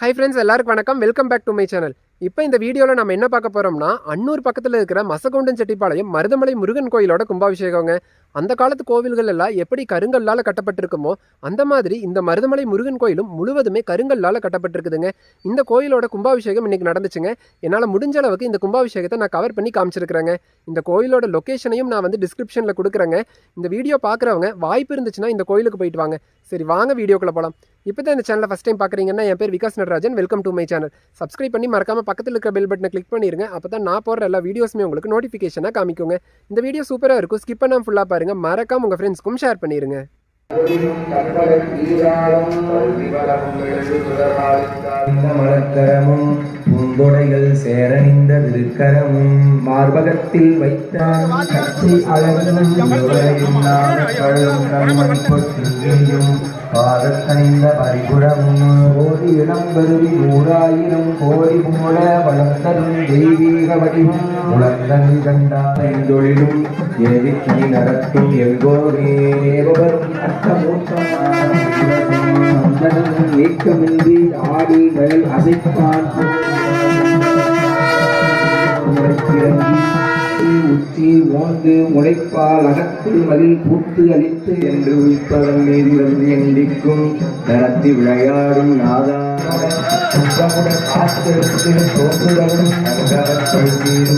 High friends எல்லாருக்கும் வணக்கம். Welcome back to my channel இப்போ இந்த வீடியோவில் நம்ம என்ன பார்க்க போகிறோம்னா அன்னூர் பக்கத்தில் இருக்கிற மசகவுண்டன் செட்டிப்பாளையம் மருதமலை முருகன் கோயிலோட கும்பாபிஷேகங்க. அந்த காலத்து கோவில்கள் எல்லாம் எப்படி கருங்கல்லால் கட்டப்பட்டிருக்குமோ அந்த மாதிரி இந்த மருதமலை முருகன் கோயிலும் முழுவதுமே கருங்கல்லால் கட்டப்பட்டிருக்குதுங்க. இந்த கோயிலோட கும்பாபிஷேகம் இன்னைக்கு நடந்துச்சுங்க. என்னால் முடிஞ்ச அளவுக்கு இந்த கும்பாபிஷேகத்தை நான் கவர் பண்ணி காமிச்சிருக்கிறேங்க. இந்த கோயிலோட லொக்கேஷனையும் நான் வந்து டிஸ்கிரிப்ஷனில் கொடுக்குறேங்க. இந்த வீடியோ பார்க்குறவங்க வாய்ப்பு இருந்துச்சுன்னா இந்த கோயிலுக்கு போயிட்டு வாங்க. சரி வாங்க வீடியோக்குள்ளே போகலாம் இப்போ தான் இந்த சேனலை ஃபஸ்ட் டைம் பார்க்குறீங்கன்னா என் பேர் Vikas Natarajan. Welcome to my channel subscribe பண்ணி மறக்காமல் பக்கத்தில் இருக்கிற பெல் பட்டனை கிளிக் பண்ணிடுங்க அப்போ தான் நான் போடுற எல்லா வீடியோஸுமே உங்களுக்கு நோட்டிஃபிகேஷனாக காமிக்குங்க. இந்த வீடியோ சூப்பராக இருக்கும். ஸ்கிப் பண்ணாமல் ஃபுல்லாக பாருங்க மறக்காம உங்கள் ஃப்ரெண்ட்ஸ்க்கும் ஷேர் பண்ணிடுங்க மலத்தரமும் மலக்கரமும் சேரணிந்த திருக்கரமும் மார்பகத்தில் வைத்தான் கட்சி அளவிலும் பொற்றியும் பாதத்தணிந்த பரிபுறமும் கோடி இளம்பெருவி நூறாயிரம் கோடி மூல வளர்த்தரும் தெய்வீக வடிவம் உலர்ந்தன் கண்டாரின் எதிர்த்தி நடத்தும் எங்கோரே தேவரும் அர்த்தமூர்த்தமான ஏக்கமின்றி ஆடி மேல் அசைப்பான். உரைக்கிறங்கி உச்சி ஓந்து முளைப்பால் அகத்து மதில் பூத்து அளித்து என்று உயிர்ப்பதன் மீது எண்டிக்கும் நடத்தி விளையாடும் நாதா. சுத்தமுடன் காத்திருந்து தோன்றுடலும் தங்கரத்தை சீர்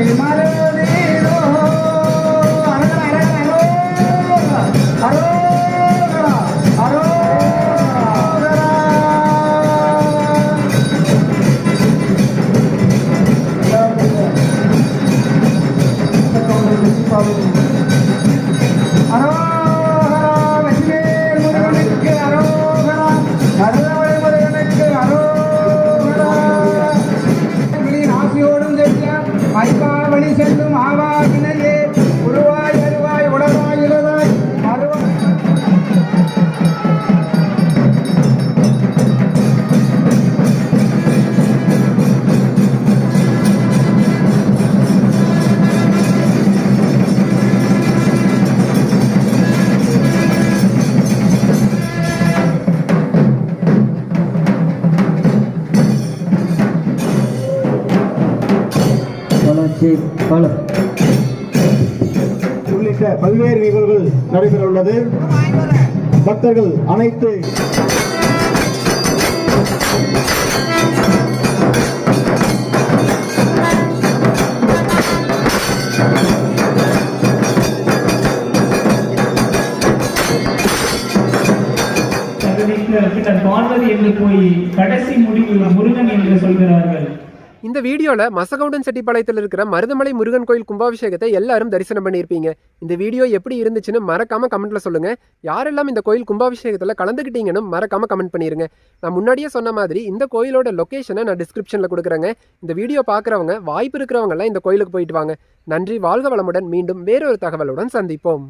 ஐபாவளி Follow. உள்ளிட்ட பல்வேறு நிகழ்வுகள் நடைபெற உள்ளது பக்தர்கள் அனைத்து பின்னர் பார்வதி என்று போய் கடைசி முடிவு முருகன் என்று சொல்கிறார்கள் இந்த வீடியோவில் மசகவுண்டன் செட்டிப்பாளையத்தில் இருக்கிற மருதமலை முருகன் கோயில் கும்பாபிஷேகத்தை எல்லாரும் தரிசனம் பண்ணியிருப்பீங்க. இந்த வீடியோ எப்படி இருந்துச்சுன்னு மறக்காம கமெண்ட்ல சொல்லுங்க. யாரெல்லாம் இந்த கோயில் கும்பாபிஷேகத்தில் கலந்துக்கிட்டீங்கன்னு மறக்காம கமெண்ட் பண்ணிருங்க. நான் முன்னாடியே சொன்ன மாதிரி இந்த கோயிலோட லொக்கேஷனை நான் டிஸ்கிரிப்ஷனில் கொடுக்குறேங்க. இந்த வீடியோ பார்க்குறவங்க வாய்ப்பு இருக்கிறவங்கலாம் இந்த கோயிலுக்கு போயிட்டு வாங்க. நன்றி வாழ்க வளமுடன். மீண்டும் வேறொரு தகவலுடன் சந்திப்போம்.